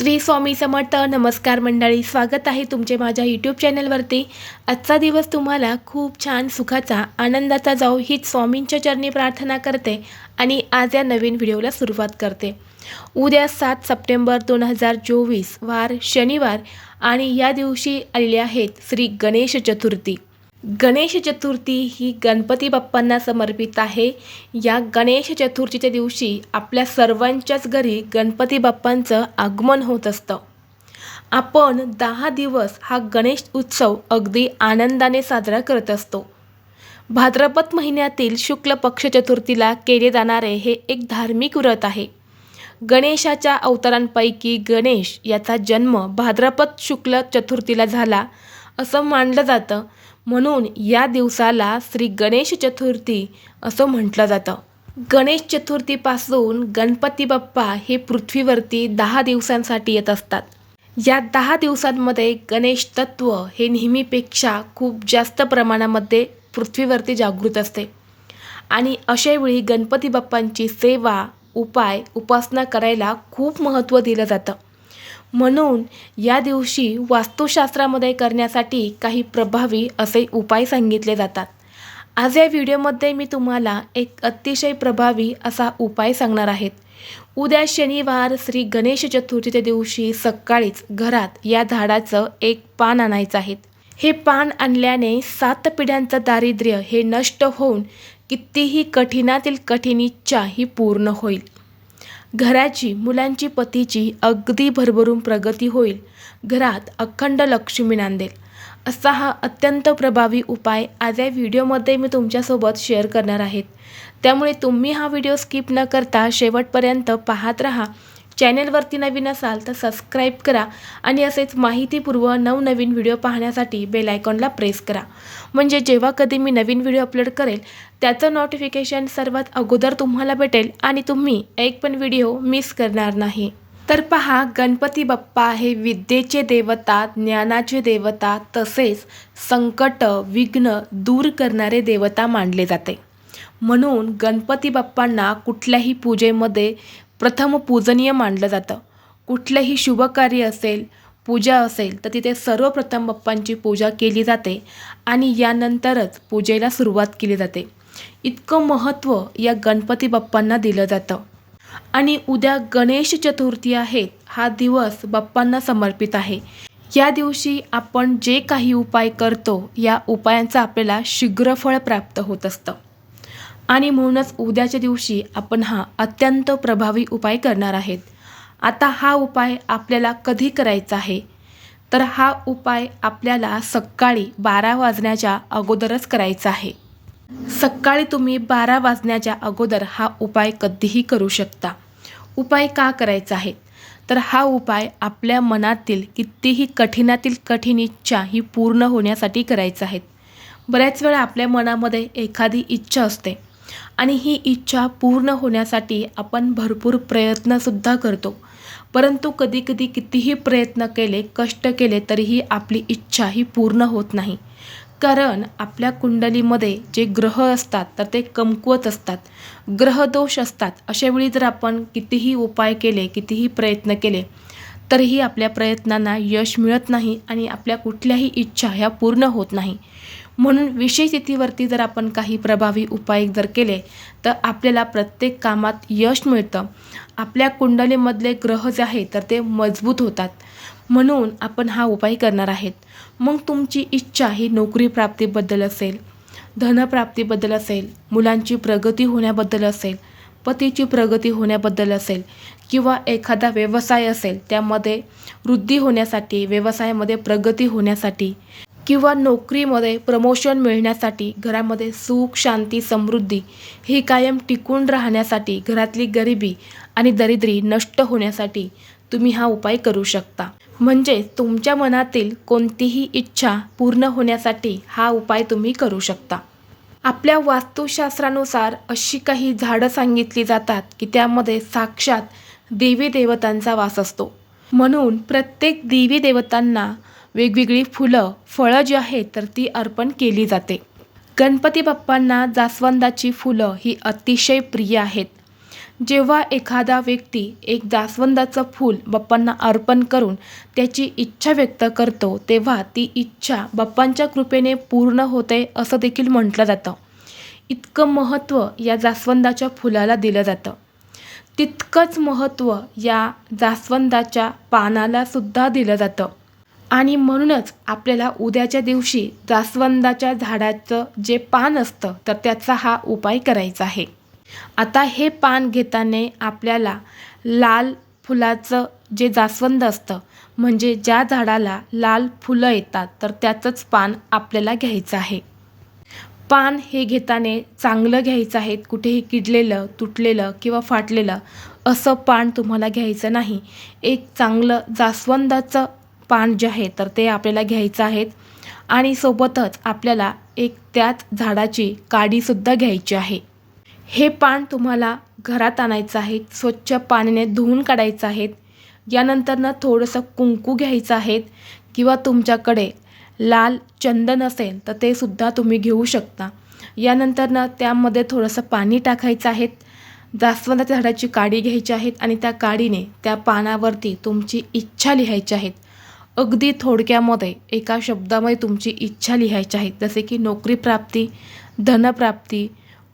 श्री स्वामी समर्थ नमस्कार मंडळी स्वागत आहे तुमचे माझ्या यूट्यूब चॅनलवरती आजचा दिवस तुम्हाला खूप छान सुखाचा आनंदाचा जाऊ हीच स्वामींच्या चरणी प्रार्थना करते आणि आज या नवीन व्हिडिओला सुरुवात करते. उद्या सात सप्टेंबर दोन हजार चोवीस वार शनिवार आणि या दिवशी आलेले आहेत श्री गणेश चतुर्थी. गणेश चतुर्थी ही गणपती बाप्पांना समर्पित आहे. या गणेश चतुर्थीच्या दिवशी आपल्या सर्वांच्याच घरी गणपती बाप्पांचं आगमन होत असतं. आपण दहा दिवस हा गणेश उत्सव अगदी आनंदाने साजरा करत असतो. भाद्रपद महिन्यातील शुक्ल पक्ष चतुर्थीला केले जाणारे हे एक धार्मिक व्रत आहे. गणेशाच्या अवतारांपैकी गणेश याचा जन्म भाद्रपद शुक्ल चतुर्थीला झाला असं मानलं जातं. म्हणून या दिवसाला श्री गणेश चतुर्थी असं म्हटलं जातं. गणेश चतुर्थीपासून गणपती बाप्पा हे पृथ्वीवरती दहा दिवसांसाठी येत असतात. या दहा दिवसांमध्ये गणेश तत्व हे नेहमीपेक्षा खूप जास्त प्रमाणामध्ये पृथ्वीवरती जागृत असते. आणि अशावेळी गणपती बाप्पांची सेवा उपाय उपासना करायला खूप महत्त्व दिलं जातं. म्हणून या दिवशी वास्तुशास्त्रामध्ये करण्यासाठी काही प्रभावी असे उपाय सांगितले जातात. आज या व्हिडिओमध्ये मी तुम्हाला एक अतिशय प्रभावी असा उपाय सांगणार आहेत उद्या शनिवार श्री गणेश चतुर्थीच्या दिवशी सकाळीच घरात या झाडाचं एक पान आणायचं आहे. हे पान आणल्याने सात पिढ्यांचं दारिद्र्य हे नष्ट होऊन कितीही कठीणातील कठीण इच्छा ही पूर्ण होईल. घराची मुलांची पतीची अगदी भरभरून प्रगती होईल. घरात अखंड लक्ष्मी नांदेल. असा हा अत्यंत प्रभावी उपाय आज या व्हिडिओमध्ये मी तुमच्यासोबत शेअर करणार आहेत त्यामुळे तुम्ही हा व्हिडिओ स्किप न करता शेवटपर्यंत पाहत राहा. चॅनेलवरती नवीन असाल तर सबस्क्राईब करा आणि असेच माहितीपूर्व नवनवीन व्हिडिओ पाहण्यासाठी बेल आयकॉनला प्रेस करा. म्हणजे जेव्हा कधी मी नवीन व्हिडिओ अपलोड करेल त्याचं नोटिफिकेशन सर्वात अगोदर तुम्हाला भेटेल आणि तुम्ही एक पण व्हिडिओ मिस करणार नाही. तर पहा गणपती बाप्पा हे विद्येचे देवता ज्ञानाचे देवता तसेच संकट विघ्न दूर करणारे देवता मानले जाते. म्हणून गणपती बाप्पांना कुठल्याही पूजेमध्ये प्रथम पूजनीय मानलं जातं. कुठलंही शुभ कार्य असेल पूजा असेल तर तिथे सर्वप्रथम बाप्पांची पूजा केली जाते आणि यानंतरच पूजेला सुरुवात केली जाते. इतकं महत्त्व या गणपती बाप्पांना दिलं जातं. आणि उद्या गणेश चतुर्थी आहे हा दिवस बाप्पांना समर्पित आहे. या दिवशी आपण जे काही उपाय करतो या उपायांचं आपल्याला शीघ्रफळ प्राप्त होत असतं. आणि म्हणूनच उद्याच्या दिवशी आपण हा अत्यंत प्रभावी उपाय करणार आहेत. आता हा उपाय आपल्याला कधी करायचा आहे? तर हा उपाय आपल्याला सकाळी बारा वाजण्याच्या अगोदरच करायचा आहे. सकाळी तुम्ही बारा वाजण्याच्या अगोदर हा उपाय कधीही करू शकता. उपाय का करायचा आहे? तर हा उपाय आपल्या मनातील कितीही कठीणातील कठीण इच्छा ही पूर्ण होण्यासाठी करायचा आहे. बऱ्याच वेळा आपल्या मनामध्ये एखादी इच्छा असते. आणि ही इच्छा पूर्ण होण्यासाठी आपण भरपूर प्रयत्नसुद्धा करतो. परंतु कधीकधी कितीही प्रयत्न केले कष्ट केले तरीही आपली इच्छा ही पूर्ण होत नाही. कारण आपल्या कुंडलीमध्ये जे ग्रह असतात तर ते कमकुवत असतात. ग्रहदोष असतात. अशावेळी जर आपण कितीही उपाय केले कितीही प्रयत्न केले तरीही आपल्या प्रयत्नांना यश मिळत नाही आणि आपल्या कुठल्याही इच्छा ह्या पूर्ण होत नाही. म्हणून विशेष तिथीवरती जर आपण काही प्रभावी उपाय जर केले तर आपल्याला प्रत्येक कामात यश मिळतं. आपल्या कुंडलीमधले ग्रह जे आहे तर ते मजबूत होतात. म्हणून आपण हा उपाय करणार आहेत. मग तुमची इच्छा ही नोकरी प्राप्तीबद्दल असेल धनप्राप्तीबद्दल असेल मुलांची प्रगती होण्याबद्दल असेल पतीची प्रगती होण्याबद्दल असेल किंवा एखादा व्यवसाय असेल त्यामध्ये वृद्धी होण्यासाठी व्यवसायामध्ये प्रगती होण्यासाठी किंवा नोकरीमध्ये प्रमोशन मिळण्यासाठी घरामध्ये सुख शांती समृद्धी ही कायम टिकून राहण्यासाठी घरातली गरिबी आणि दरिद्री नष्ट होण्यासाठी तुम्ही हा उपाय करू शकता. म्हणजे तुमच्या मनातील कोणतीही इच्छा पूर्ण होण्यासाठी हा उपाय तुम्ही करू शकता. आपल्या वास्तुशास्त्रानुसार अशी काही झाडं सांगितली जातात की त्यामध्ये साक्षात देवी देवतांचा वास असतो. म्हणून प्रत्येक देवी देवतांना वेगवेगळी फुलं फळं जी आहेत तर ती अर्पण केली जाते. गणपती बाप्पांना जास्वंदाची फुलं ही अतिशय प्रिय आहेत. जेव्हा एखादा व्यक्ती एक जास्वंदाचं फूल बाप्पांना अर्पण करून त्याची इच्छा व्यक्त करतो तेव्हा ती इच्छा बाप्पांच्या कृपेने पूर्ण होते असं देखील म्हटलं जातं. इतकं महत्त्व या जास्वंदाच्या फुलाला दिलं जातं. तितकंच महत्त्व या जास्वंदाच्या पानाला सुद्धा दिलं जातं. आणि म्हणूनच आपल्याला उद्याच्या दिवशी जास्वंदाच्या झाडाचं जे पान असतं तर त्याचा हा उपाय करायचा आहे. आता हे पान घेताना आपल्याला लाल फुलाचं जे जास्वंद असतं म्हणजे ज्या झाडाला लाल फुलं येतात तर त्याचंच पान आपल्याला घ्यायचं आहे. पान हे घेताना चांगलं घ्यायचं आहे कुठेही किडलेलं तुटलेलं किंवा फाटलेलं असं पान तुम्हाला घ्यायचं नाही. एक चांगलं जास्वंदाचं पान जे आहे तर ते आपल्याला घ्यायचं आहेत. आणि सोबतच आपल्याला एक त्याच झाडाची काडीसुद्धा घ्यायची आहे. हे पान तुम्हाला घरात आणायचं आहे स्वच्छ पाण्याने धुवून काढायचं आहे यानंतरनं थोडंसं कुंकू घ्यायचं आहेत. किंवा तुमच्याकडे लाल चंदन असेल तर ते सुद्धा तुम्ही घेऊ शकता. यानंतरनं त्यामध्ये थोडंसं पाणी टाकायचं आहे जास्वंदाच्या झाडाची काडी घ्यायची आहेत आणि त्या काडीने त्या पानावरती तुमची इच्छा लिहायची आहेत. अगदी थोडक्यामध्ये एका शब्दामध्ये तुमची इच्छा लिहायची आहे. जसे की नोकरी प्राप्ती धनप्राप्ती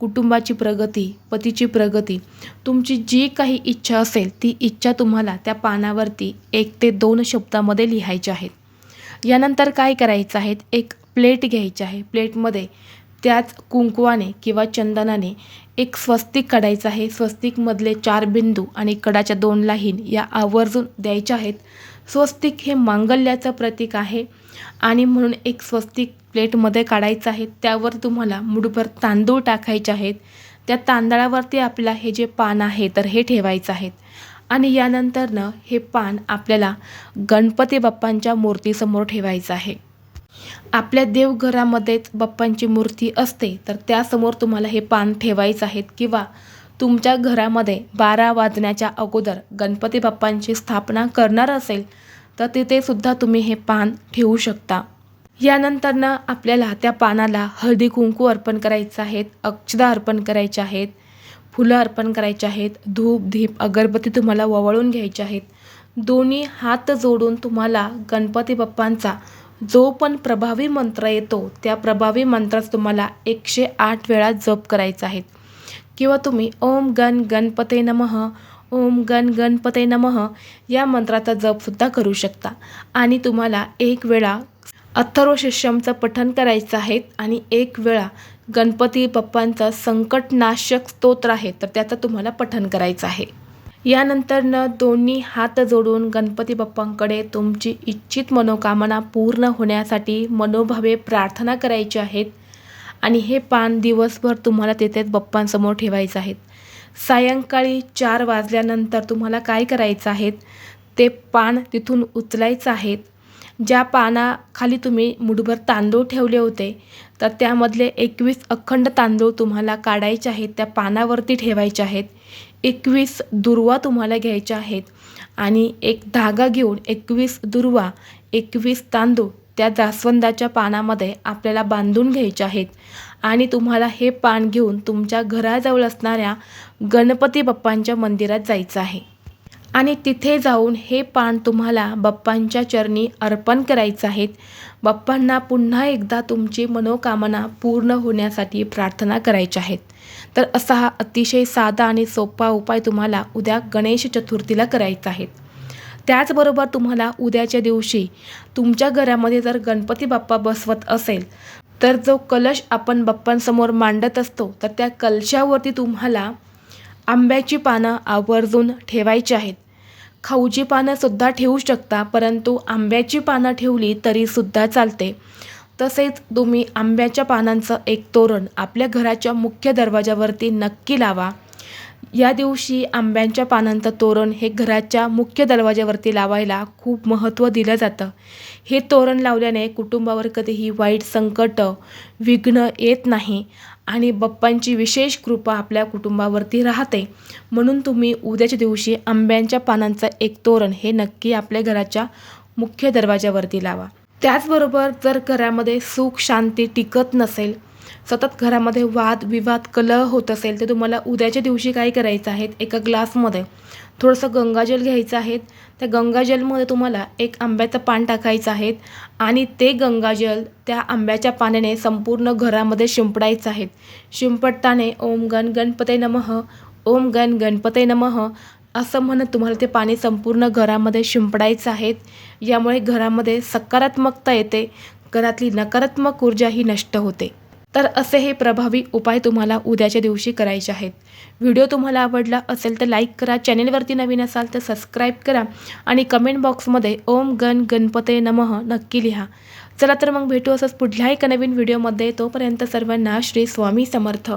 कुटुंबाची प्रगती पतीची प्रगती. तुमची जी काही इच्छा असेल ती इच्छा तुम्हाला त्या पानावरती एक ते दोन शब्दामध्ये लिहायची आहेत यानंतर काय करायचं आहे? एक प्लेट घ्यायची आहे. प्लेटमध्ये त्याच कुंकवाने किंवा चंदनाने एक स्वस्तिक काढायचं आहे. स्वस्तिकमधले चार बिंदू आणि कडाच्या दोन लाहीन या आवर्जून द्यायच्या आहेत. स्वस्तिक हे मांगल्याचं प्रतीक आहे. आणि म्हणून एक स्वस्तिक प्लेटमध्ये काढायचं आहे. त्यावर तुम्हाला मुठभर तांदूळ टाकायचे आहेत. त्या तांदळावरती आपला हे जे पान आहे तर हे ठेवायचं आहे. आणि यानंतरनं हे पान आपल्याला गणपती बाप्पांच्या मूर्तीसमोर ठेवायचं आहे. आपल्या देवघरामध्येच बाप्पांची मूर्ती असते तर त्यासमोर तुम्हाला हे पान ठेवायचं आहेत किंवा तुमच्या घरामध्ये बारा वाजण्याच्या अगोदर गणपती बाप्पांची स्थापना करणार असेल तर तिथेसुद्धा तुम्ही हे पान ठेवू शकता. यानंतरनं आपल्याला त्या पानाला हळदी कुंकू अर्पण करायचं आहेत अक्षदा अर्पण करायचे आहेत फुलं अर्पण करायचे आहेत धूप धीप अगरबत्ती तुम्हाला ववळून घ्यायचे आहेत. दोन्ही हात जोडून तुम्हाला गणपती बाप्पांचा जो पण प्रभावी मंत्र येतो त्या प्रभावी मंत्रास तुम्हाला एकशे आठ वेळा जप करायचा आहे. किंवा तुम्ही ओम गण गणपते नमः ओम गण गणपते नमः या मंत्राचा जपसुद्धा करू शकता. आणि तुम्हाला एक वेळा अथर्व शिष्यमचं पठण करायचं आहे आणि एक वेळा गणपती बाप्पांचा संकटनाशक स्तोत्र आहे तर त्याचं तुम्हाला पठण करायचं आहे. यानंतरनं दोन्ही हात जोडून गणपती बाप्पांकडे तुमची इच्छित मनोकामना पूर्ण होण्यासाठी मनोभावे प्रार्थना करायची आहेत. आणि हे पान दिवसभर तुम्हाला तेथेच बप्पांसमोर ठेवायचं आहेत. सायंकाळी चार वाजल्यानंतर तुम्हाला काय करायचं आहे ते पान तिथून उचलायचं आहे ज्या पानाखाली तुम्ही मुठभर तांदूळ ठेवले होते तर त्यामधले एकवीस अखंड तांदूळ तुम्हाला काढायचे आहेत त्या पानावरती ठेवायचे आहेत. एकवीस दुर्वा तुम्हाला घ्यायच्या आहेत आणि एक धागा घेऊन एकवीस दुर्वा एकवीस तांदूळ त्या जास्वंदाच्या पानामध्ये आपल्याला बांधून घ्यायचे आहेत. आणि तुम्हाला हे पान घेऊन तुमच्या घराजवळ असणाऱ्या गणपती बाप्पांच्या मंदिरात जायचं आहे. आणि तिथे जाऊन हे पान तुम्हाला बाप्पांच्या चरणी अर्पण करायचं आहेत बाप्पांना पुन्हा एकदा तुमची मनोकामना पूर्ण होण्यासाठी प्रार्थना करायच्या आहेत तर असा हा अतिशय साधा आणि सोपा उपाय तुम्हाला उद्या गणेश चतुर्थीला करायचा आहे. त्याचबरोबर तुम्हाला उद्याच्या दिवशी तुमच्या घरामध्ये जर गणपती बाप्पा बसवत असेल तर जो कलश आपण बाप्पांसमोर मांडत असतो तर त्या कलशावरती तुम्हाला आंब्याची पानं आवर्जून ठेवायची आहेत. खाऊची पानंसुद्धा ठेवू शकता परंतु आंब्याची पानं ठेवली तरीसुद्धा चालते. तसेच तुम्ही आंब्याच्या पानांचं एक तोरण आपल्या घराच्या मुख्य दरवाजावरती नक्की लावा. या दिवशी आंब्यांच्या पानांचं तोरण हे घराच्या मुख्य दरवाजावरती लावायला खूप महत्त्व दिलं जातं. हे तोरण लावल्याने कुटुंबावर कधीही वाईट संकट विघ्न येत नाही आणि बाप्पांची विशेष कृपा आपल्या कुटुंबावरती राहते. म्हणून तुम्ही उद्याच्या दिवशी आंब्यांच्या पानांचं एक तोरण हे नक्की आपल्या घराच्या मुख्य दरवाजावरती लावा. त्याचबरोबर जर घरामध्ये सुख शांती टिकत नसेल सतत घरामध्ये वाद विवाद कलह होत असेल तर तुम्हाला उद्याच्या दिवशी काय करायचं आहे? एका ग्लासमध्ये थोडंसं गंगाजल घ्यायचं आहे. त्या गंगाजलमध्ये तुम्हाला एक आंब्याचं पान टाकायचं आहे आणि ते गंगाजल त्या आंब्याच्या पाण्याने संपूर्ण घरामध्ये शिंपडायचं आहे. शिंपडताने ओम गण गणपते नमः ओम गण गणपते नमः असं म्हणत तुम्हाला ते पाणी संपूर्ण घरामध्ये शिंपडायचं आहे. यामुळे घरामध्ये सकारात्मकता येते घरातली नकारात्मक ऊर्जा ही नष्ट होते. तर असे हे प्रभावी उपाय तुम्हाला उद्याच्या दिवशी करायचे आहेत. व्हिडिओ तुम्हाला आवडला असेल तर लाईक करा चॅनेलवरती नवीन असाल तर सबस्क्राईब करा आणि कमेंट बॉक्समध्ये ओम गण गणपते नमः नक्की लिहा. चला तर मग भेटू असंच पुढल्या एका नवीन व्हिडिओमध्ये. तोपर्यंत सर्वांना श्री स्वामी समर्थ.